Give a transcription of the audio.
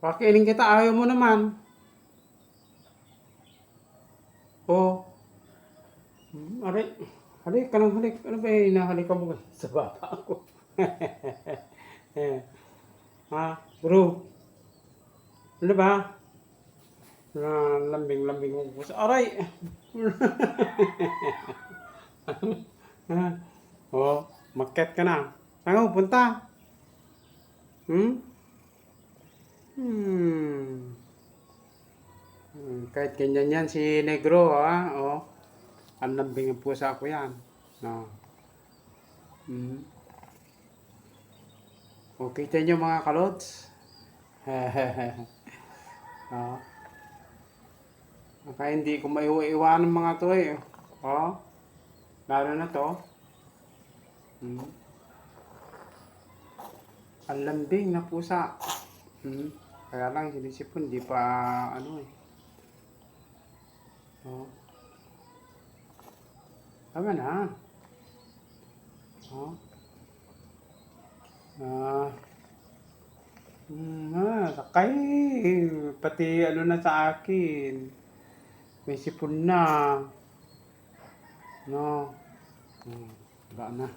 Pakainin kita, ayaw mo naman. Oh. Hmm, aray. Halik ka lang, halik. Ano ba hinahalik ka mo? Sa baba ko. Ha? Bro. Ano ba? Na lambing-lambing mo po sa aray. Oh, maket ka na. Saan ka pupunta? Hmm? Hmm. Hmm, Kahit ganyan yan si Negro, ha? Oh. Ang lambing ang pusa ko yan. No. Hmm. Okay, kita nyo mga kalods. oh. Baka hindi ko maiwa-iwanan ng mga to eh. Oh. Lalo na to. Hmm. Ang lambing na pusa. Hmm. Kaya lang sinisipon, di pa ano eh. Oh. Tama na. Oh. Ah. Hmm, ah, sakay. Pati ano na sa akin. May sipon na. No. Hmm, na.